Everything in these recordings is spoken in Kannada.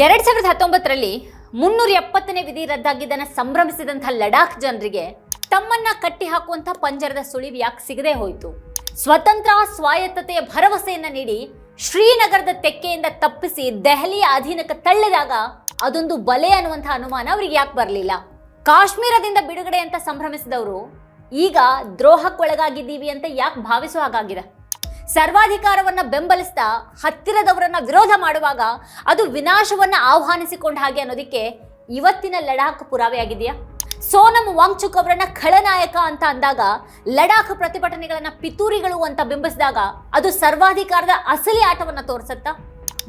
ಎರಡ್ ಸಾವಿರದ ಹತ್ತೊಂಬತ್ತರಲ್ಲಿ ಮುನ್ನೂರ ಎಪ್ಪತ್ತನೇ ವಿಧಿ ರದ್ದಾಗಿದ್ದನ್ನು ಸಂಭ್ರಮಿಸಿದಂಥ ಲಡಾಖ್ ಜನರಿಗೆ ತಮ್ಮನ್ನ ಕಟ್ಟಿ ಹಾಕುವಂಥ ಪಂಜರದ ಸುಳಿವು ಯಾಕೆ ಸಿಗದೆ ಹೋಯಿತು? ಸ್ವತಂತ್ರ ಸ್ವಾಯತ್ತತೆಯ ಭರವಸೆಯನ್ನ ನೀಡಿ ಶ್ರೀನಗರದ ತೆಕ್ಕೆಯಿಂದ ತಪ್ಪಿಸಿ ದೆಹಲಿಯ ಅಧೀನಕ್ಕೆ ತಳ್ಳಿದಾಗ ಅದೊಂದು ಬಲೆ ಅನ್ನುವಂಥ ಅನುಮಾನ ಅವರಿಗೆ ಯಾಕೆ ಬರಲಿಲ್ಲ? ಕಾಶ್ಮೀರದಿಂದ ಬಿಡುಗಡೆ ಅಂತ ಸಂಭ್ರಮಿಸಿದವರು ಈಗ ದ್ರೋಹಕ್ಕೊಳಗಾಗಿದ್ದೀವಿ ಅಂತ ಯಾಕೆ ಭಾವಿಸೋ ಹಾಗಾಗಿದೆ? ಸರ್ವಾಧಿಕಾರವನ್ನ ಬೆಂಬಲಿಸ್ತಾ ಹತ್ತಿರದವರನ್ನ ವಿರೋಧ ಮಾಡುವಾಗ ಅದು ವಿನಾಶವನ್ನ ಆಹ್ವಾನಿಸಿಕೊಂಡ ಹಾಗೆ ಅನ್ನೋದಕ್ಕೆ ಇವತ್ತಿನ ಲಡಾಖ್ ಪುರಾವೆಯಾಗಿದೆಯಾ ಸೋನಂ ವಾಂಗ್ಚುಕ್ ಅವರನ್ನ ಖಳನಾಯಕ ಅಂತ ಅಂದಾಗ ಲಡಾಖ್ ಪ್ರತಿಭಟನೆಗಳನ್ನ ಪಿತೂರಿಗಳು ಅಂತ ಬಿಂಬಿಸಿದಾಗ ಅದು ಸರ್ವಾಧಿಕಾರದ ಅಸಲಿ ಆಟವನ್ನ ತೋರಿಸುತ್ತಾ?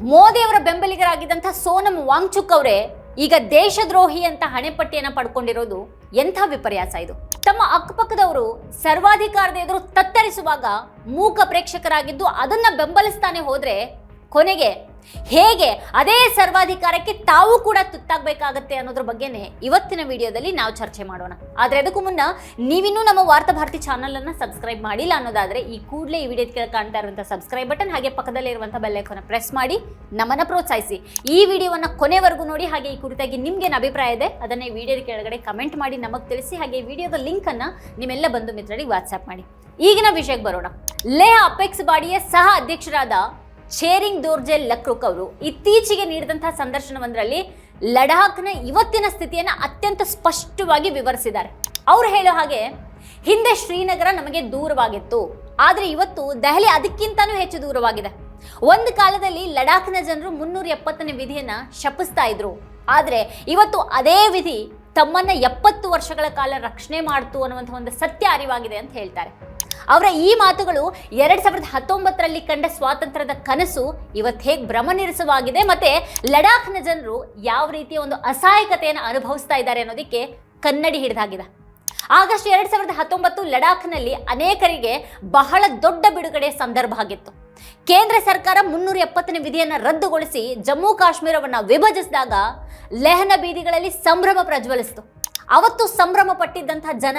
ಮೋದಿ ಅವರ ಬೆಂಬಲಿಗರಾಗಿದ್ದಂಥ ಸೋನಂ ವಾಂಗ್ಚುಕ್ ಅವರೇ ಈಗ ದೇಶದ್ರೋಹಿ ಅಂತ ಹಣೆಪಟ್ಟಿಯನ್ನ ಪಡ್ಕೊಂಡಿರೋದು ಎಂಥ ವಿಪರ್ಯಾಸ ಇದು? ತಮ್ಮ ಅಕ್ಕಪಕ್ಕದವರು ಸರ್ವಾಧಿಕಾರದ ಎದುರು ತತ್ತರಿಸುವಾಗ ಮೂಕ ಪ್ರೇಕ್ಷಕರಾಗಿದ್ದು ಅದನ್ನ ಬೆಂಬಲಿಸ್ತಾನೆ ಹೋದ್ರೆ ಕೊನೆಗೆ ಹೇಗೆ ಅದೇ ಸರ್ವಾಧಿಕಾರಕ್ಕೆ ತಾವು ಕೂಡ ತುತ್ತಾಗಬೇಕಾಗತ್ತೆ ಅನ್ನೋದ್ರ ಬಗ್ಗೆನೇ ಇವತ್ತಿನ ವಿಡಿಯೋದಲ್ಲಿ ನಾವು ಚರ್ಚೆ ಮಾಡೋಣ. ಆದರೆ ಅದಕ್ಕೂ ಮುನ್ನ ನೀವಿನ್ನೂ ನಮ್ಮ ವಾರ್ತಾ ಭಾರತಿ ಚಾನಲ್ ಅನ್ನ ಸಬ್ಸ್ಕ್ರೈಬ್ ಮಾಡಿಲ್ಲ ಅನ್ನೋದಾದ್ರೆ ಈ ಕೂಡಲೇ ಈ ವಿಡಿಯೋ ಕೆಳಗೆ ಕಾಣ್ತಾ ಇರುವಂಥ ಸಬ್ಸ್ಕ್ರೈಬ್ ಬಟನ್ ಹಾಗೆ ಪಕ್ಕದಲ್ಲಿ ಇರುವಂತಹ ಬೆಲ್ ಐಕಾನ್ ಪ್ರೆಸ್ ಮಾಡಿ ನಮ್ಮನ್ನ ಪ್ರೋತ್ಸಾಹಿಸಿ. ಈ ವಿಡಿಯೋವನ್ನು ಕೊನೆವರೆಗೂ ನೋಡಿ ಹಾಗೆ ಈ ಕುರಿತಾಗಿ ನಿಮ್ಗೇನು ಅಭಿಪ್ರಾಯ ಇದೆ ಅದನ್ನೇ ವಿಡಿಯೋದ ಕೆಳಗಡೆ ಕಮೆಂಟ್ ಮಾಡಿ ನಮಗೆ ತಿಳಿಸಿ ಹಾಗೆ ವಿಡಿಯೋದ ಲಿಂಕ್ ಅನ್ನ ನಿಮ್ಮೆಲ್ಲ ಬಂಧು ಮಿತ್ರರಿಗೆ ವಾಟ್ಸ್ಆಪ್ ಮಾಡಿ. ಈಗಿನ ವಿಷಯಕ್ಕೆ ಬರೋಣ. ಲೇ ಅಪೆಕ್ಸ್ ಬಾಡಿಯ ಸಹ ಅಧ್ಯಕ್ಷರಾದ ಶೇರಿಂಗ್ ದೋರ್ಜೆಲ್ ಲಕ್ರುಕ್ ಅವರು ಇತ್ತೀಚೆಗೆ ನೀಡಿದಂತಹ ಸಂದರ್ಶನವೊಂದರಲ್ಲಿ ಲಡಾಖ್ನ ಇವತ್ತಿನ ಸ್ಥಿತಿಯನ್ನ ಅತ್ಯಂತ ಸ್ಪಷ್ಟವಾಗಿ ವಿವರಿಸಿದ್ದಾರೆ. ಅವ್ರು ಹೇಳೋ ಹಾಗೆ ಹಿಂದೆ ಶ್ರೀನಗರ ನಮಗೆ ದೂರವಾಗಿತ್ತು. ಆದರೆ ಇವತ್ತು ದೆಹಲಿ ಅದಕ್ಕಿಂತನೂ ಹೆಚ್ಚು ದೂರವಾಗಿದೆ. ಒಂದು ಕಾಲದಲ್ಲಿ ಲಡಾಖ್ನ ಜನರು ಮುನ್ನೂರ ಎಪ್ಪತ್ತನೇ ವಿಧಿಯನ್ನ ಶಪಿಸ್ತಾ ಇದ್ರು. ಆದರೆ ಇವತ್ತು ಅದೇ ವಿಧಿ ತಮ್ಮನ್ನ ಎಪ್ಪತ್ತು ವರ್ಷಗಳ ಕಾಲ ರಕ್ಷಣೆ ಮಾಡ್ತು ಅನ್ನುವಂಥ ಒಂದು ಸತ್ಯ ಅರಿವಾಗಿದೆ ಅಂತ ಹೇಳ್ತಾರೆ. ಅವರ ಈ ಮಾತುಗಳು ಎರಡ್ ಸಾವಿರದ ಹತ್ತೊಂಬತ್ತರಲ್ಲಿ ಕಂಡ ಸ್ವಾತಂತ್ರ್ಯದ ಕನಸು ಇವತ್ತು ಹೇಗೆ ಭ್ರಮನಿರಸವಾಗಿದೆ ಮತ್ತೆ ಲಡಾಖ್ನ ಜನರು ಯಾವ ರೀತಿಯ ಒಂದು ಅಸಹಾಯಕತೆಯನ್ನು ಅನುಭವಿಸ್ತಾ ಇದ್ದಾರೆ ಅನ್ನೋದಕ್ಕೆ ಕನ್ನಡಿ ಹಿಡಿದಾಗಿದೆ. ಆಗಸ್ಟ್ ಎರಡ್ ಸಾವಿರದ ಹತ್ತೊಂಬತ್ತು ಲಡಾಖ್ನಲ್ಲಿ ಅನೇಕರಿಗೆ ಬಹಳ ದೊಡ್ಡ ಬಿಡುಗಡೆ ಸಂದರ್ಭ ಆಗಿತ್ತು. ಕೇಂದ್ರ ಸರ್ಕಾರ ಮುನ್ನೂರ ಎಪ್ಪತ್ತನೇ ವಿಧಿಯನ್ನು ರದ್ದುಗೊಳಿಸಿ ಜಮ್ಮು ಕಾಶ್ಮೀರವನ್ನು ವಿಭಜಿಸಿದಾಗ, ಲೆಹನ ಬೀದಿಗಳಲ್ಲಿ ಸಂಭ್ರಮ ಪ್ರಜ್ವಲಿಸಿತು. ಅವತ್ತು ಸಂಭ್ರಮ ಪಟ್ಟಿದ್ದಂಥ ಜನ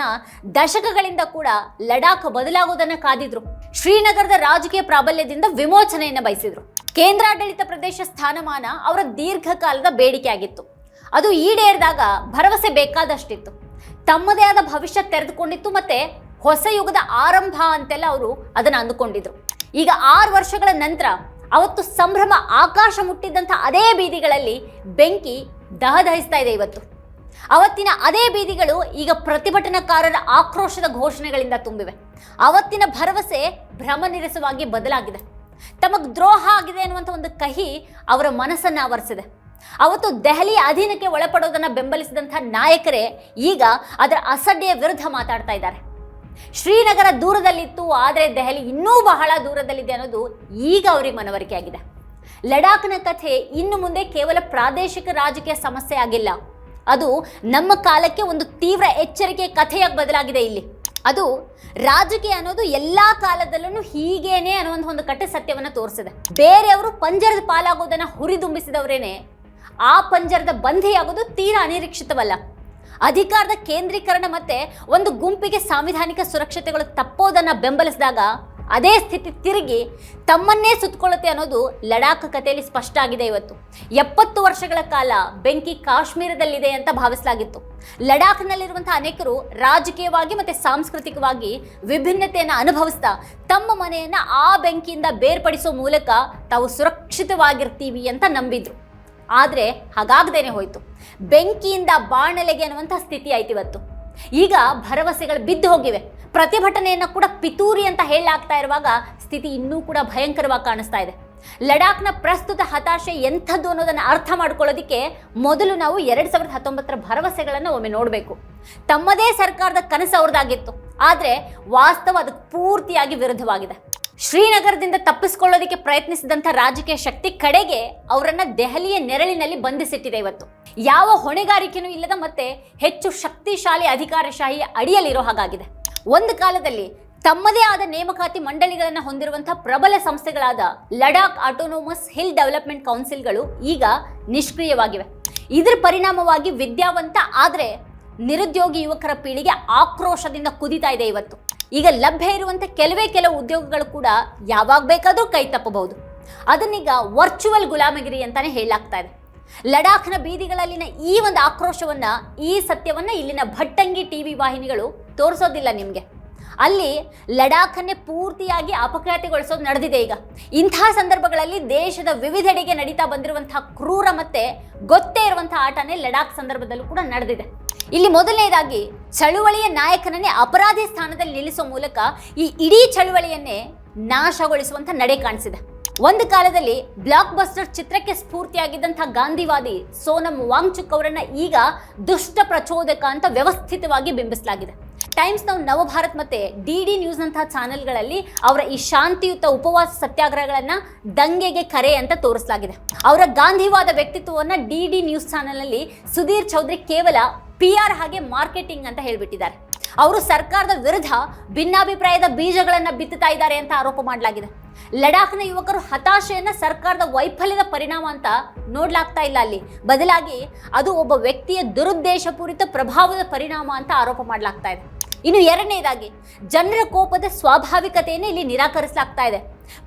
ದಶಕಗಳಿಂದ ಕೂಡ ಲಡಾಖ್ ಬದಲಾಗೋದನ್ನ ಕಾದಿದ್ರು. ಶ್ರೀನಗರದ ರಾಜಕೀಯ ಪ್ರಾಬಲ್ಯದಿಂದ ವಿಮೋಚನೆಯನ್ನು ಬಯಸಿದ್ರು. ಕೇಂದ್ರಾಡಳಿತ ಪ್ರದೇಶ ಸ್ಥಾನಮಾನ ಅವರ ದೀರ್ಘಕಾಲದ ಬೇಡಿಕೆ ಆಗಿತ್ತು ಅದು ಈಡೇರಿದಾಗ ಭರವಸೆ ಬೇಕಾದಷ್ಟಿತ್ತು. ತಮ್ಮದೇ ಆದ ಭವಿಷ್ಯ ತೆರೆದುಕೊಂಡಿತ್ತು ಮತ್ತೆ ಹೊಸ ಯುಗದ ಆರಂಭ ಅಂತೆಲ್ಲ ಅವರು ಅದನ್ನು ಅಂದುಕೊಂಡಿದ್ರು. ಈಗ ಆರು ವರ್ಷಗಳ ನಂತರ ಅವತ್ತು ಸಂಭ್ರಮ ಆಕಾಶ ಮುಟ್ಟಿದ್ದಂಥ ಅದೇ ಬೀದಿಗಳಲ್ಲಿ ಬೆಂಕಿ ದಹದಹಿಸ್ತಾ ಇದೆ ಇವತ್ತು. ಅವತ್ತಿನ ಅದೇ ಬೀದಿಗಳು ಈಗ ಪ್ರತಿಭಟನಾಕಾರರ ಆಕ್ರೋಶದ ಘೋಷಣೆಗಳಿಂದ ತುಂಬಿವೆ. ಅವತ್ತಿನ ಭರವಸೆ ಭ್ರಮನಿರಸವಾಗಿ ಬದಲಾಗಿದೆ. ತಮಗೆ ದ್ರೋಹ ಆಗಿದೆ ಅನ್ನುವಂಥ ಒಂದು ಕಹಿ ಅವರ ಮನಸ್ಸನ್ನು ಆವರಿಸಿದೆ. ಅವತ್ತು ದೆಹಲಿ ಅಧೀನಕ್ಕೆ ಒಳಪಡೋದನ್ನ ಬೆಂಬಲಿಸಿದಂಥ ನಾಯಕರೇ ಈಗ ಅದರ ಅಸಡ್ಡೆಯ ವಿರುದ್ಧ ಮಾತಾಡ್ತಾ ಇದ್ದಾರೆ. ಶ್ರೀನಗರ ದೂರದಲ್ಲಿತ್ತು, ಆದರೆ ದೆಹಲಿ ಇನ್ನೂ ಬಹಳ ದೂರದಲ್ಲಿದೆ ಅನ್ನೋದು ಈಗ ಅವರಿಗೆ ಮನವರಿಕೆ ಆಗಿದೆ. ಲಡಾಖ್ನ ಕಥೆ ಇನ್ನು ಮುಂದೆ ಕೇವಲ ಪ್ರಾದೇಶಿಕ ರಾಜಕೀಯ ಸಮಸ್ಯೆ ಆಗಿಲ್ಲ. ಅದು ನಮ್ಮ ಕಾಲಕ್ಕೆ ಒಂದು ತೀವ್ರ ಎಚ್ಚರಿಕೆ ಕಥೆಯಾಗಿ ಬದಲಾಗಿದೆ ಇಲ್ಲಿ. ಅದು ರಾಜಕೀಯ ಅನ್ನೋದು ಎಲ್ಲಾ ಕಾಲದಲ್ಲೂ ಹೀಗೇನೆ ಅನ್ನುವಂಥ ಒಂದು ಕಟ್ಟೆ ಸತ್ಯವನ್ನು ತೋರಿಸಿದೆ. ಬೇರೆಯವರು ಪಂಜರದ ಪಾಲಾಗೋದನ್ನು ಹುರಿದುಂಬಿಸಿದವರೇನೆ, ಆ ಪಂಜರದ ಬಂಧಿಯಾಗೋದು ತೀರಾ ಅನಿರೀಕ್ಷಿತವಲ್ಲ. ಅಧಿಕಾರದ ಕೇಂದ್ರೀಕರಣ ಮತ್ತೆ ಒಂದು ಗುಂಪಿಗೆ ಸಾಂವಿಧಾನಿಕ ಸುರಕ್ಷತೆಗಳು ತಪ್ಪೋದನ್ನ ಬೆಂಬಲಿಸಿದಾಗ ಅದೇ ಸ್ಥಿತಿ ತಿರುಗಿ ತಮ್ಮನ್ನೇ ಸುತ್ತಕೊಳ್ಳುತ್ತೆ ಅನ್ನೋದು ಲಡಾಖ್ ಕಥೆಯಲ್ಲಿ ಸ್ಪಷ್ಟ ಆಗಿದೆ ಇವತ್ತು. ಎಪ್ಪತ್ತು ವರ್ಷಗಳ ಕಾಲ ಬೆಂಕಿ ಕಾಶ್ಮೀರದಲ್ಲಿದೆ ಅಂತ ಭಾವಿಸಲಾಗಿತ್ತು. ಲಡಾಖ್ನಲ್ಲಿರುವಂಥ ಅನೇಕರು ರಾಜಕೀಯವಾಗಿ ಮತ್ತೆ ಸಾಂಸ್ಕೃತಿಕವಾಗಿ ವಿಭಿನ್ನತೆಯನ್ನು ಅನುಭವಿಸ್ತಾ ತಮ್ಮ ಮನೆಯನ್ನ ಆ ಬೆಂಕಿಯಿಂದ ಬೇರ್ಪಡಿಸೋ ಮೂಲಕ ತಾವು ಸುರಕ್ಷಿತವಾಗಿರ್ತೀವಿ ಅಂತ ನಂಬಿದ್ರು. ಆದರೆ ಹಾಗಾಗದೇನೆ ಹೋಯಿತು. ಬೆಂಕಿಯಿಂದ ಬಾಣಲೆಗೆ ಅನ್ನುವಂಥ ಸ್ಥಿತಿ ಆಯ್ತು ಇವತ್ತು. ಈಗ ಭರವಸೆಗಳು ಬಿದ್ದು ಹೋಗಿವೆ. ಪ್ರತಿಭಟನೆಯನ್ನು ಕೂಡ ಪಿತೂರಿ ಅಂತ ಹೇಳಲಾಗ್ತಾ ಇರುವಾಗ ಸ್ಥಿತಿ ಇನ್ನೂ ಕೂಡ ಭಯಂಕರವಾಗಿ ಕಾಣಿಸ್ತಾ ಇದೆ. ಲಡಾಖ್ನ ಪ್ರಸ್ತುತ ಹತಾಶೆ ಎಂಥದ್ದು ಅನ್ನೋದನ್ನು ಅರ್ಥ ಮಾಡ್ಕೊಳ್ಳೋದಕ್ಕೆ ಮೊದಲು ನಾವು ಎರಡು ಸಾವಿರದ ಹತ್ತೊಂಬತ್ತರ ಭರವಸೆಗಳನ್ನು ಒಮ್ಮೆ ನೋಡಬೇಕು. ತಮ್ಮದೇ ಸರ್ಕಾರದ ಕನಸು ಅವ್ರದ್ದಾಗಿತ್ತು. ಆದರೆ ವಾಸ್ತವ ಅದಕ್ಕೆ ಪೂರ್ತಿಯಾಗಿ ವಿರುದ್ಧವಾಗಿದೆ. ಶ್ರೀನಗರದಿಂದ ತಪ್ಪಿಸಿಕೊಳ್ಳೋದಕ್ಕೆ ಪ್ರಯತ್ನಿಸಿದಂಥ ರಾಜಕೀಯ ಶಕ್ತಿ ಕಡೆಗೆ ಅವರನ್ನ ದೆಹಲಿಯ ನೆರಳಿನಲ್ಲಿ ಬಂಧಿಸಿಟ್ಟಿದೆ ಇವತ್ತು. ಯಾವ ಹೊಣೆಗಾರಿಕೆನೂ ಇಲ್ಲದ ಮತ್ತೆ ಹೆಚ್ಚು ಶಕ್ತಿಶಾಲಿ ಅಧಿಕಾರಶಾಹಿ ಅಡಿಯಲ್ಲಿರೋ ಹಾಗಾಗಿದೆ. ಒಂದು ಕಾಲದಲ್ಲಿ ತಮ್ಮದೇ ಆದ ನೇಮಕಾತಿ ಮಂಡಳಿಗಳನ್ನು ಹೊಂದಿರುವಂತಹ ಪ್ರಬಲ ಸಂಸ್ಥೆಗಳಾದ ಲಡಾಖ್ ಆಟೋನೋಮಸ್ ಹಿಲ್ ಡೆವಲಪ್ಮೆಂಟ್ ಕೌನ್ಸಿಲ್ಗಳು ಈಗ ನಿಷ್ಕ್ರಿಯವಾಗಿವೆ. ಇದರ ಪರಿಣಾಮವಾಗಿ ವಿದ್ಯಾವಂತ ಆದರೆ ನಿರುದ್ಯೋಗಿ ಯುವಕರ ಪೀಳಿಗೆ ಆಕ್ರೋಶದಿಂದ ಕುದಿತಾ ಇದೆ ಇವತ್ತು. ಈಗ ಲಭ್ಯ ಇರುವಂಥ ಕೆಲವೇ ಕೆಲವು ಉದ್ಯೋಗಗಳು ಕೂಡ ಯಾವಾಗ ಬೇಕಾದರೂ ಕೈ ತಪ್ಪಬಹುದು. ಅದನ್ನೀಗ ವರ್ಚುವಲ್ ಗುಲಾಮಗಿರಿ ಅಂತಾನೆ ಹೇಳಲಾಗ್ತಾ ಇದೆ. ಲಡಾಖ್ನ ಬೀದಿಗಳಲ್ಲಿನ ಈ ಒಂದು ಆಕ್ರೋಶವನ್ನು, ಈ ಸತ್ಯವನ್ನು ಇಲ್ಲಿನ ಭಟ್ಟಂಗಿ ಟಿವಿ ವಾಹಿನಿಗಳು ತೋರಿಸೋದಿಲ್ಲ ನಿಮಗೆ. ಅಲ್ಲಿ ಲಡಾಖನ್ನೇ ಪೂರ್ತಿಯಾಗಿ ಅಪಖ್ಯಾತಿಗೊಳಿಸೋದು ನಡೆದಿದೆ ಈಗ. ಇಂತಹ ಸಂದರ್ಭಗಳಲ್ಲಿ ದೇಶದ ವಿವಿಧೆಡೆಗೆ ನಡೀತಾ ಬಂದಿರುವಂತಹ ಕ್ರೂರ ಮತ್ತೆ ಗೊತ್ತೇ ಇರುವಂತಹ ಆಟನೇ ಲಡಾಖ್ ಸಂದರ್ಭದಲ್ಲೂ ಕೂಡ ನಡೆದಿದೆ. ಇಲ್ಲಿ ಮೊದಲನೇದಾಗಿ ಚಳುವಳಿಯ ನಾಯಕನನ್ನೇ ಅಪರಾಧಿ ಸ್ಥಾನದಲ್ಲಿ ನಿಲ್ಲಿಸುವ ಮೂಲಕ ಈ ಇಡೀ ಚಳುವಳಿಯನ್ನೇ ನಾಶಗೊಳಿಸುವಂತ ನಡೆ ಕಾಣಿಸಿದೆ. ಒಂದು ಕಾಲದಲ್ಲಿ ಬ್ಲಾಕ್ ಬಸ್ಟರ್ ಚಿತ್ರಕ್ಕೆ ಸ್ಫೂರ್ತಿಯಾಗಿದ್ದಂಥ ಗಾಂಧಿವಾದಿ ಸೋನಂ ವಾಂಗ್ಚುಕ್ ಅವರನ್ನ ಈಗ ದುಷ್ಟ ಪ್ರಚೋದಕ ಅಂತ ವ್ಯವಸ್ಥಿತವಾಗಿ ಬಿಂಬಿಸಲಾಗಿದೆ. ಟೈಮ್ಸ್ ನಾವು ನವಭಾರತ್ ಮತ್ತೆ ಡಿ ಡಿ ನ್ಯೂಸ್ ನಂತಹ ಚಾನೆಲ್ಗಳಲ್ಲಿ ಅವರ ಈ ಶಾಂತಿಯುತ ಉಪವಾಸ ಸತ್ಯಾಗ್ರಹಗಳನ್ನ ದಂಗೆಗೆ ಕರೆ ಅಂತ ತೋರಿಸಲಾಗಿದೆ. ಅವರ ಗಾಂಧಿವಾದ ವ್ಯಕ್ತಿತ್ವವನ್ನ ಡಿ ಡಿ ನ್ಯೂಸ್ ಚಾನೆಲ್ನಲ್ಲಿ ಸುಧೀರ್ ಚೌಧರಿ ಕೇವಲ ಪಿ ಆರ್ ಹಾಗೆ ಮಾರ್ಕೆಟಿಂಗ್ ಅಂತ ಹೇಳಿಬಿಟ್ಟಿದ್ದಾರೆ. ಅವರು ಸರ್ಕಾರದ ವಿರುದ್ಧ ಭಿನ್ನಾಭಿಪ್ರಾಯದ ಬೀಜಗಳನ್ನು ಬಿತ್ತುತ್ತಾ ಇದ್ದಾರೆ ಅಂತ ಆರೋಪ ಮಾಡಲಾಗಿದೆ. ಲಡಾಖ್ನ ಯುವಕರು ಹತಾಶೆಯನ್ನ ಸರ್ಕಾರದ ವೈಫಲ್ಯದ ಪರಿಣಾಮ ಅಂತ ನೋಡ್ಲಾಗ್ತಾ ಇಲ್ಲ ಅಲ್ಲಿ. ಬದಲಾಗಿ ಅದು ಒಬ್ಬ ವ್ಯಕ್ತಿಯ ದುರುದ್ದೇಶಪೂರಿತ ಪ್ರಭಾವದ ಪರಿಣಾಮ ಅಂತ ಆರೋಪ ಮಾಡಲಾಗ್ತಾ ಇದೆ. ಇನ್ನು ಎರಡನೇದಾಗಿ, ಜನರ ಕೋಪದ ಸ್ವಾಭಾವಿಕತೆಯನ್ನು ಇಲ್ಲಿ ನಿರಾಕರಿಸಲಾಗ್ತಾ ಇದೆ.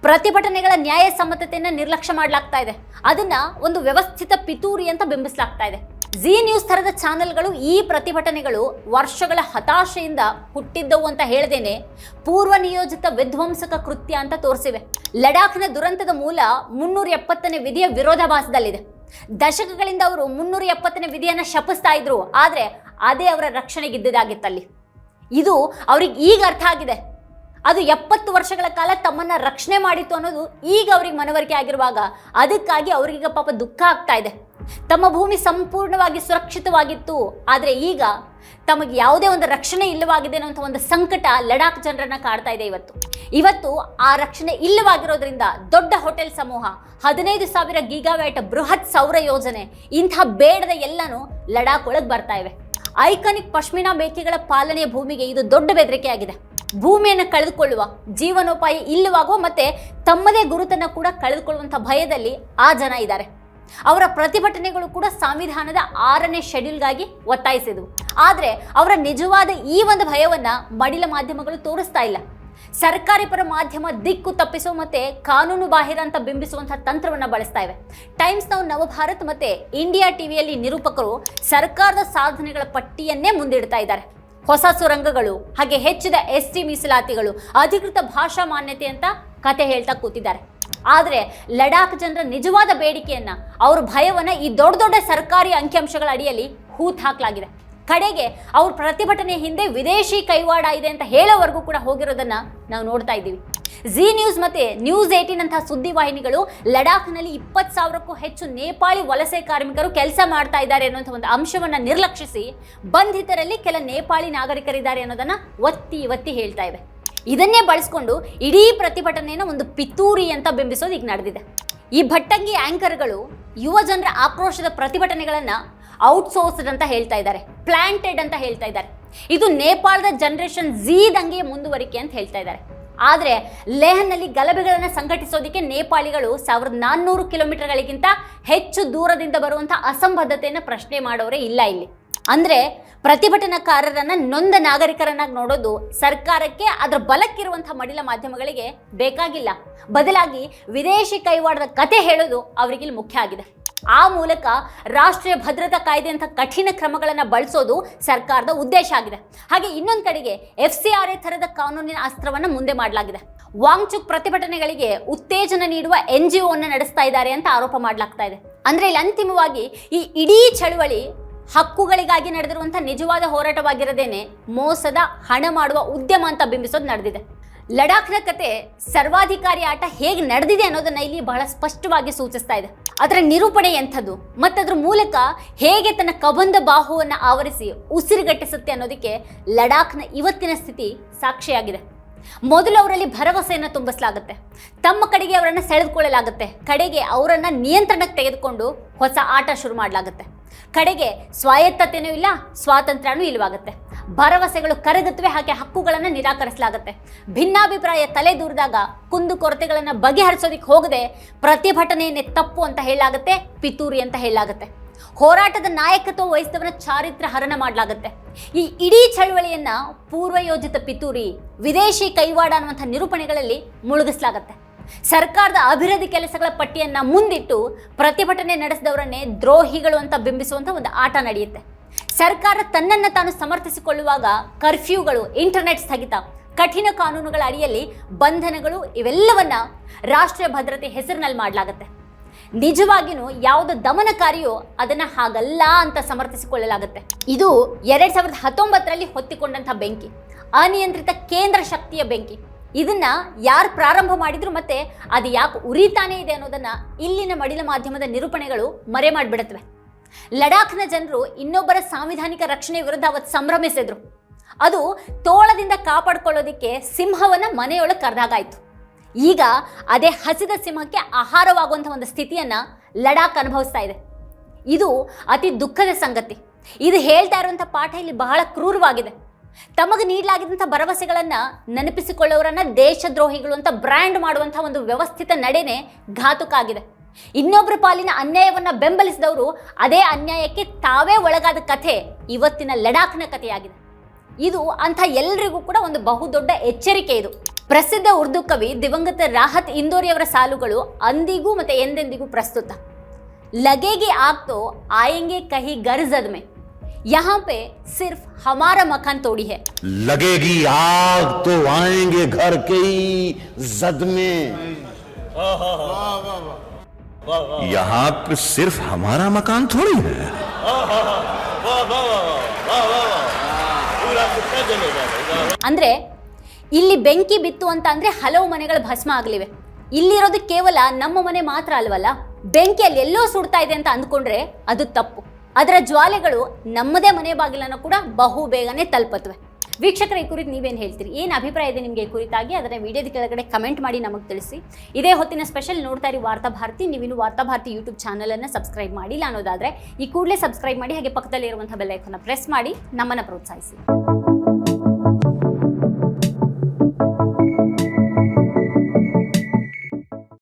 ಪ್ರತಿಭಟನೆಗಳ ನ್ಯಾಯಸಮ್ಮತತೆಯನ್ನು ನಿರ್ಲಕ್ಷ್ಯ ಮಾಡಲಾಗ್ತಾ ಇದೆ. ಅದನ್ನ ಒಂದು ವ್ಯವಸ್ಥಿತ ಪಿತೂರಿ ಅಂತ ಬಿಂಬಿಸಲಾಗ್ತಾ ಇದೆ. ಜಿ ನ್ಯೂಸ್ ಥರದ ಚಾನೆಲ್ಗಳು ಈ ಪ್ರತಿಭಟನೆಗಳು ವರ್ಷಗಳ ಹತಾಶೆಯಿಂದ ಹುಟ್ಟಿದ್ದವು ಅಂತ ಹೇಳದೇನೆ ಪೂರ್ವ ನಿಯೋಜಿತ ವಿಧ್ವಂಸಕ ಕೃತ್ಯ ಅಂತ ತೋರಿಸಿವೆ. ಲಡಾಖ್ನ ದುರಂತದ ಮೂಲ ಮುನ್ನೂರ ಎಪ್ಪತ್ತನೇ ವಿಧಿಯ ವಿರೋಧಾಭಾಸದಲ್ಲಿದೆ ದಶಕಗಳಿಂದ ಅವರು ಮುನ್ನೂರ ಎಪ್ಪತ್ತನೇ ವಿಧಿಯನ್ನು ಶಪಿಸ್ತಾ ಇದ್ರು, ಆದರೆ ಅದೇ ಅವರ ರಕ್ಷಣೆಗಿದ್ದದಾಗಿತ್ತಲ್ಲಿ ಇದು ಅವ್ರಿಗೆ ಈಗ ಅರ್ಥ ಆಗಿದೆ. ಅದು ಎಪ್ಪತ್ತು ವರ್ಷಗಳ ಕಾಲ ತಮ್ಮನ್ನ ರಕ್ಷಣೆ ಮಾಡಿತ್ತು ಅನ್ನೋದು ಈಗ ಅವ್ರಿಗೆ ಮನವರಿಕೆ ಆಗಿರುವಾಗ ಅದಕ್ಕಾಗಿ ಅವರಿಗೆ ಪಾಪ ದುಃಖ ಆಗ್ತಾ ಇದೆ. ತಮ್ಮ ಭೂಮಿ ಸಂಪೂರ್ಣವಾಗಿ ಸುರಕ್ಷಿತವಾಗಿತ್ತು. ಆದರೆ ಈಗ ತಮಗೆ ಯಾವುದೇ ಒಂದು ರಕ್ಷಣೆ ಇಲ್ಲವಾಗಿದೆ ಅನ್ನೋಂಥ ಒಂದು ಸಂಕಟ, ಲಡಾಖ್ ಜನರನ್ನ ಕಾಡ್ತಾ ಇದೆ ಇವತ್ತು. ಇವತ್ತು ಆ ರಕ್ಷಣೆ ಇಲ್ಲವಾಗಿರೋದ್ರಿಂದ ದೊಡ್ಡ ಹೋಟೆಲ್ ಸಮೂಹ, ಹದಿನೈದು ಸಾವಿರ ಗೀಗಾವ್ಯಾಟ್ ಬೃಹತ್ ಸೌರ ಯೋಜನೆ, ಇಂಥ ಬೇಡದ ಎಲ್ಲನೂ ಲಡಾಖ್ ಒಳಗೆ ಬರ್ತಾ ಇವೆ. ಐಕಾನಿಕ್ ಪಶ್ಮಿನಾ ಮೇಕೆಗಳ ಪಾಲನೆಯ ಭೂಮಿಗೆ ಇದು ದೊಡ್ಡ ಬೆದರಿಕೆಯಾಗಿದೆ ಭೂಮಿಯನ್ನು ಕಳೆದುಕೊಳ್ಳುವ, ಜೀವನೋಪಾಯ ಇಲ್ಲವಾಗುವ ಮತ್ತೆ ತಮ್ಮದೇ ಗುರುತನ್ನು ಕೂಡ ಕಳೆದುಕೊಳ್ಳುವಂಥ ಭಯದಲ್ಲಿ ಆ ಜನ ಇದ್ದಾರೆ. ಅವರ ಪ್ರತಿಭಟನೆಗಳು ಕೂಡ ಸಂವಿಧಾನದ ಆರನೇ ಶೆಡ್ಯೂಲ್ಗಾಗಿ ಒತ್ತಾಯಿಸಿದವು. ಆದರೆ ಅವರ ನಿಜವಾದ ಈ ಒಂದು ಭಯವನ್ನು ಮಡಿಲ ಮಾಧ್ಯಮಗಳು ತೋರಿಸ್ತಾ ಇಲ್ಲ. ಸರ್ಕಾರಿ ಪರ ಮಾಧ್ಯಮ ದಿಕ್ಕು ತಪ್ಪಿಸುವ ಮತ್ತೆ ಕಾನೂನು ಬಾಹಿರ ಅಂತ ಬಿಂಬಿಸುವಂತಹ ತಂತ್ರವನ್ನ ಬಳಸ್ತಾ ಇವೆ. ಟೈಮ್ಸ್ ನಾವು ನವಭಾರತ್ ಮತ್ತೆ ಇಂಡಿಯಾ ಟಿವಿಯಲ್ಲಿ ನಿರೂಪಕರು ಸರ್ಕಾರದ ಸಾಧನೆಗಳ ಪಟ್ಟಿಯನ್ನೇ ಮುಂದಿಡ್ತಾ ಇದ್ದಾರೆ. ಹೊಸ ಸುರಂಗಗಳು, ಹಾಗೆ ಹೆಚ್ಚಿದ ಎಸ್ ಟಿ ಮೀಸಲಾತಿಗಳು, ಅಧಿಕೃತ ಭಾಷಾ ಮಾನ್ಯತೆ ಅಂತ ಕತೆ ಹೇಳ್ತಾ ಕೂತಿದ್ದಾರೆ. ಆದರೆ ಲಡಾಖ್ ಜನರ ನಿಜವಾದ ಬೇಡಿಕೆಯನ್ನು ಅವ್ರ ಭಯವನ್ನು ಈ ದೊಡ್ಡ ದೊಡ್ಡ ಸರ್ಕಾರಿ ಅಂಕಿಅಂಶಗಳ ಅಡಿಯಲ್ಲಿ ಹೂತ್ ಹಾಕಲಾಗಿದೆ. ಕಡೆಗೆ ಅವ್ರ ಪ್ರತಿಭಟನೆ ಹಿಂದೆ ವಿದೇಶಿ ಕೈವಾಡ ಇದೆ ಅಂತ ಹೇಳೋವರೆಗೂ ಕೂಡ ಹೋಗಿರೋದನ್ನು ನಾವು ನೋಡ್ತಾ ಇದ್ದೀವಿ. ಜಿ ನ್ಯೂಸ್ ಮತ್ತು ನ್ಯೂಸ್ ಏಯ್ಟೀನ್ ಅಂತಹ ಸುದ್ದಿ ವಾಹಿನಿಗಳು ಲಡಾಖ್ನಲ್ಲಿ ಇಪ್ಪತ್ತು ಸಾವಿರಕ್ಕೂ ಹೆಚ್ಚು ನೇಪಾಳಿ ವಲಸೆ ಕಾರ್ಮಿಕರು ಕೆಲಸ ಮಾಡ್ತಾ ಇದ್ದಾರೆ ಅನ್ನುವಂಥ ಒಂದು ಅಂಶವನ್ನು ನಿರ್ಲಕ್ಷಿಸಿ ಬಂಧಿತರಲ್ಲಿ ಕೆಲ ನೇಪಾಳಿ ನಾಗರಿಕರಿದ್ದಾರೆ ಅನ್ನೋದನ್ನು ಒತ್ತಿ ಒತ್ತಿ ಹೇಳ್ತಾ ಇವೆ. ಇದನ್ನೇ ಬಳಸ್ಕೊಂಡು ಇಡೀ ಪ್ರತಿಭಟನೆಯನ್ನು ಒಂದು ಪಿತೂರಿ ಅಂತ ಬಿಂಬಿಸೋದು ಈಗ ನಡೆದಿದೆ. ಈ ಭಟ್ಟಂಗಿ ಆಂಕರ್ಗಳು ಯುವ ಜನರ ಆಕ್ರೋಶದ ಪ್ರತಿಭಟನೆಗಳನ್ನು ಔಟ್ಸೋರ್ಸ್ಡ್ ಅಂತ ಹೇಳ್ತಾ ಇದ್ದಾರೆ ಪ್ಲಾಂಟೆಡ್ ಅಂತ ಹೇಳ್ತಾ ಇದ್ದಾರೆ. ಇದು ನೇಪಾಳದ ಜನರೇಷನ್ ಝೀದಂಗೆ ಮುಂದುವರಿಕೆ ಅಂತ ಹೇಳ್ತಾ ಇದ್ದಾರೆ. ಆದರೆ ಲೇಹ್ನಲ್ಲಿ ಗಲಭೆಗಳನ್ನು ಸಂಘಟಿಸೋದಕ್ಕೆ ನೇಪಾಳಿಗಳು ಸಾವಿರದ ನಾನ್ನೂರು ಕಿಲೋಮೀಟರ್ಗಳಿಗಿಂತ ಹೆಚ್ಚು ದೂರದಿಂದ ಬರುವಂಥ ಅಸಂಬದ್ಧತೆಯನ್ನು ಪ್ರಶ್ನೆ ಮಾಡೋರೇ ಇಲ್ಲ ಇಲ್ಲಿ. ಅಂದ್ರೆ ಪ್ರತಿಭಟನಾಕಾರರನ್ನು ನೊಂದ ನಾಗರಿಕರನ್ನಾಗಿ ನೋಡೋದು ಸರ್ಕಾರಕ್ಕೆ ಅದರ ಬಲಕ್ಕಿರುವಂಥ ಮಡಿಲ ಮಾಧ್ಯಮಗಳಿಗೆ ಬೇಕಾಗಿಲ್ಲ. ಬದಲಾಗಿ ವಿದೇಶಿ ಕೈವಾಡದ ಕತೆ ಹೇಳೋದು ಅವರಿಗಿಲ್ಲಿ ಮುಖ್ಯ ಆಗಿದೆ. ಆ ಮೂಲಕ ರಾಷ್ಟ್ರೀಯ ಭದ್ರತಾ ಕಾಯ್ದೆ ಅಂತ ಕಠಿಣ ಕ್ರಮಗಳನ್ನು ಬಳಸೋದು ಸರ್ಕಾರದ ಉದ್ದೇಶ ಆಗಿದೆ. ಹಾಗೆ ಇನ್ನೊಂದು ಕಡೆಗೆ ಎಫ್ ಸಿ ಆರ್ ಎ ಥರದ ಕಾನೂನಿನ ಅಸ್ತ್ರವನ್ನು ಮುಂದೆ ಮಾಡಲಾಗಿದೆ. ವಾಂಗ್ಚುಕ್ ಪ್ರತಿಭಟನೆಗಳಿಗೆ ಉತ್ತೇಜನ ನೀಡುವ ಎನ್ ಜಿ ಒನ್ನ ನಡೆಸ್ತಾ ಇದ್ದಾರೆ ಅಂತ ಆರೋಪ ಮಾಡಲಾಗ್ತಾ ಇದೆ. ಅಂದರೆ ಇಲ್ಲಿ ಅಂತಿಮವಾಗಿ ಈ ಇಡೀ ಚಳುವಳಿ ಹಕ್ಕುಗಳಿಗಾಗಿ ನಡೆದಿರುವಂಥ ನಿಜವಾದ ಹೋರಾಟವಾಗಿರದೇನೆ ಮೋಸದ ಹಣ ಮಾಡುವ ಉದ್ಯಮ ಅಂತ ಬಿಂಬಿಸೋದು ನಡೆದಿದೆ. ಲಡಾಖ್ನ ಕತೆ ಸರ್ವಾಧಿಕಾರಿ ಆಟ ಹೇಗೆ ನಡೆದಿದೆ ಅನ್ನೋದನ್ನ ಇಲ್ಲಿ ಬಹಳ ಸ್ಪಷ್ಟವಾಗಿ ಸೂಚಿಸ್ತಾ ಇದೆ. ಅದರ ನಿರೂಪಣೆ ಎಂಥದ್ದು? ಮತ್ತದ್ರ ಮೂಲಕ ಹೇಗೆ ತನ್ನ ಕಬಂದ ಬಾಹುವನ್ನು ಆವರಿಸಿ ಉಸಿರುಗಟ್ಟಿಸುತ್ತೆ ಅನ್ನೋದಕ್ಕೆ ಲಡಾಖ್ನ ಇವತ್ತಿನ ಸ್ಥಿತಿ ಸಾಕ್ಷಿಯಾಗಿದೆ. ಮೊದಲು ಅವರಲ್ಲಿ ಭರವಸೆಯನ್ನು ತುಂಬಿಸಲಾಗುತ್ತೆ. ತಮ್ಮ ಕಡೆಗೆ ಅವರನ್ನು ಸೆಳೆದುಕೊಳ್ಳಲಾಗುತ್ತೆ. ಕಡೆಗೆ ಅವರನ್ನು ನಿಯಂತ್ರಣಕ್ಕೆ ತೆಗೆದುಕೊಂಡು ಹೊಸ ಆಟ ಶುರು ಮಾಡಲಾಗುತ್ತೆ. ಕಡೆಗೆ ಸ್ವಾಯತ್ತತೆಯೂ ಇಲ್ಲ, ಸ್ವಾತಂತ್ರ್ಯನೂ ಇಲ್ಲವಾಗುತ್ತೆ. ಭರವಸೆಗಳು ಕರಗತ್ವೆ ಹಾಗೆ ಹಕ್ಕುಗಳನ್ನು ನಿರಾಕರಿಸಲಾಗುತ್ತೆ. ಭಿನ್ನಾಭಿಪ್ರಾಯ ತಲೆ ದೂರಿದಾಗ ಕುಂದು ಕೊರತೆಗಳನ್ನು ಬಗೆಹರಿಸೋದಕ್ಕೆ ಹೋಗದೆ ಪ್ರತಿಭಟನೆಯನ್ನೇ ತಪ್ಪು ಅಂತ ಹೇಳಲಾಗುತ್ತೆ, ಪಿತೂರಿ ಅಂತ ಹೇಳಲಾಗುತ್ತೆ. ಹೋರಾಟದ ನಾಯಕತ್ವ ವಹಿಸಿದವನ ಚಾರಿತ್ರ ಹರಣ ಮಾಡಲಾಗುತ್ತೆ. ಈ ಇಡೀ ಚಳವಳಿಯನ್ನ ಪೂರ್ವಯೋಜಿತ ಪಿತೂರಿ, ವಿದೇಶಿ ಕೈವಾಡ ಅನ್ನುವಂಥ ನಿರೂಪಣೆಗಳಲ್ಲಿ ಮುಳುಗಿಸಲಾಗುತ್ತೆ. ಸರ್ಕಾರದ ಅಭಿವೃದ್ಧಿ ಕೆಲಸಗಳ ಪಟ್ಟಿಯನ್ನು ಮುಂದಿಟ್ಟು ಪ್ರತಿಭಟನೆ ನಡೆಸಿದವರನ್ನೇ ದ್ರೋಹಿಗಳು ಅಂತ ಬಿಂಬಿಸುವಂಥ ಒಂದು ಆಟ ನಡೆಯುತ್ತೆ. ಸರ್ಕಾರ ತನ್ನನ್ನು ತಾನು ಸಮರ್ಥಿಸಿಕೊಳ್ಳುವಾಗ ಕರ್ಫ್ಯೂಗಳು, ಇಂಟರ್ನೆಟ್ ಸ್ಥಗಿತ, ಕಠಿಣ ಕಾನೂನುಗಳ ಅಡಿಯಲ್ಲಿ ಬಂಧನಗಳು ಇವೆಲ್ಲವನ್ನ ರಾಷ್ಟ್ರೀಯ ಭದ್ರತೆ ಹೆಸರಿನಲ್ಲಿ ಮಾಡಲಾಗುತ್ತೆ. ನಿಜವಾಗಿಯೂ ಯಾವುದು ದಮನಕಾರಿಯೋ ಅದನ್ನು ಹಾಗಲ್ಲ ಅಂತ ಸಮರ್ಥಿಸಿಕೊಳ್ಳಲಾಗುತ್ತೆ. ಇದು ಎರಡ್ ಸಾವಿರದ ಹತ್ತೊಂಬತ್ತರಲ್ಲಿ ಹೊತ್ತಿಕೊಂಡಂಥ ಬೆಂಕಿ, ಅನಿಯಂತ್ರಿತ ಕೇಂದ್ರ ಶಕ್ತಿಯ ಬೆಂಕಿ. ಇದನ್ನ ಯಾರು ಪ್ರಾರಂಭ ಮಾಡಿದ್ರು ಮತ್ತೆ ಅದು ಯಾಕೆ ಉರಿತಾನೆ ಇದೆ ಅನ್ನೋದನ್ನ ಇಲ್ಲಿನ ಮಡಿಲ ಮಾಧ್ಯಮದ ನಿರೂಪಣೆಗಳು ಮರೆ ಮಾಡಿಬಿಡುತ್ತವೆ ಲಡಾಖ್ನ ಜನರು ಇನ್ನೊಬ್ಬರ ಸಾಂವಿಧಾನಿಕ ರಕ್ಷಣೆ ವಿರುದ್ಧ ಅವತ್ತು ಸಂಭ್ರಮಿಸಿದ್ರು. ಅದು ತೋಳದಿಂದ ಕಾಪಾಡ್ಕೊಳ್ಳೋದಿಕ್ಕೆ ಸಿಂಹವನ್ನ ಮನೆಯೊಳಗೆ ಕರೆದಾಗಾಯ್ತು. ಈಗ ಅದೇ ಹಸಿದ ಸಿಂಹಕ್ಕೆ ಆಹಾರವಾಗುವಂಥ ಒಂದು ಸ್ಥಿತಿಯನ್ನ ಲಡಾಖ್ ಅನುಭವಿಸ್ತಾ ಇದೆ. ಇದು ಅತಿ ದುಃಖದ ಸಂಗತಿ. ಇದು ಹೇಳ್ತಾ ಇರುವಂಥ ಪಾಠ ಇಲ್ಲಿ ಬಹಳ ಕ್ರೂರವಾಗಿದೆ. ತಮಗೆ ನೀಡಲಾಗಿದ್ದಂಥ ಭರವಸೆಗಳನ್ನ ನೆನಪಿಸಿಕೊಳ್ಳೋರನ್ನ ದೇಶದ್ರೋಹಿಗಳು ಅಂತ ಬ್ರ್ಯಾಂಡ್ ಮಾಡುವಂಥ ಒಂದು ವ್ಯವಸ್ಥಿತ ನಡೆನೆ ಘಾತುಕ ಆಗಿದೆ. ಇನ್ನೊಬ್ಬರ ಪಾಲಿನ ಅನ್ಯಾಯವನ್ನ ಬೆಂಬಲಿಸಿದವರು ಅದೇ ಅನ್ಯಾಯಕ್ಕೆ ತಾವೇ ಒಳಗಾದ ಕಥೆ ಇವತ್ತಿನ ಲಡಾಖ್ನ ಕಥೆಯಾಗಿದೆ. ಇದು ಅಂಥ ಎಲ್ಲರಿಗೂ ಕೂಡ ಒಂದು ಬಹುದೊಡ್ಡ ಎಚ್ಚರಿಕೆ ಇದು. ಪ್ರಸಿದ್ಧ ಉರ್ದು ಕವಿ ದಿವಂಗತ ರಾಹತ್ ಇಂದೋರಿಯವರ ಸಾಲುಗಳು ಅಂದಿಗೂ ಮತ್ತೆ ಎಂದೆಂದಿಗೂ ಪ್ರಸ್ತುತ. ಲಗೇಗೆ ಆಗ್ತೋ ಆಯಂಗೆ ಕಹಿ ಗರ್ಜದ್ ಮೇ यहाँ पे सिर्फ हमारा मकान तोड़ी है लगेगी आग तो आएंगे घर के ही जद में यहाँ पे सिर्फ हमारा मकान थोड़ी है ಅಂದ್ರೆ ಇಲ್ಲಿ ಬೆಂಕಿ ಬಿತ್ತು ಅಂತ ಅಂದ್ರೆ ಹಲವು ಮನೆಗಳು ಭಸ್ಮ ಆಗಲಿವೆ ಇಲ್ಲಿರೋದು ಕೇವಲ ನಮ್ಮ ಮನೆ ಮಾತ್ರ ಅಲ್ವಲ್ಲ ಬೆಂಕಿಯಲ್ಲಿ ಎಲ್ಲೋ ಸುಡ್ತಾ ಇದೆ ಅಂತ ಅಂದ್ಕೊಂಡ್ರೆ ಅದು ತಪ್ಪು ಅದರ ಜ್ವಾಲೆಗಳು ನಮ್ಮದೇ ಮನೆ ಬಾಗಿಲನ್ನು ಕೂಡ ಬಹು ಬೇಗನೆ ತಲುಪತ್ವೆ ವೀಕ್ಷಕರ, ಈ ಕುರಿತು ನೀವೇನು ಹೇಳ್ತೀರಿ? ಏನು ಅಭಿಪ್ರಾಯ ಇದೆ ನಿಮಗೆ ಕುರಿತಾಗಿ? ಅದರ ವಿಡಿಯೋದ ಕೆಳಗಡೆ ಕಮೆಂಟ್ ಮಾಡಿ ನಮಗೆ ತಿಳಿಸಿ. ಇದೇ ಹೊತ್ತಿನ ಸ್ಪೆಷಲ್ ನೋಡ್ತಾ ಇರಿ ವಾರ್ತಾ ಭಾರತಿ. ನೀವಿನ್ನು ವಾರ್ತಾ ಭಾರತಿ ಯೂಟ್ಯೂಬ್ ಚಾನಲನ್ನು ಸಬ್ಸ್ಕ್ರೈಬ್ ಮಾಡಿಲ್ಲ ಅನ್ನೋದಾದರೆ ಈ ಕೂಡಲೇ ಸಬ್ಸ್ಕ್ರೈಬ್ ಮಾಡಿ, ಹಾಗೆ ಪಕ್ಕದಲ್ಲಿರುವಂಥ ಬೆಲ್ಲೈಕನ್ನು ಪ್ರೆಸ್ ಮಾಡಿ ನಮ್ಮನ್ನು ಪ್ರೋತ್ಸಾಹಿಸಿ.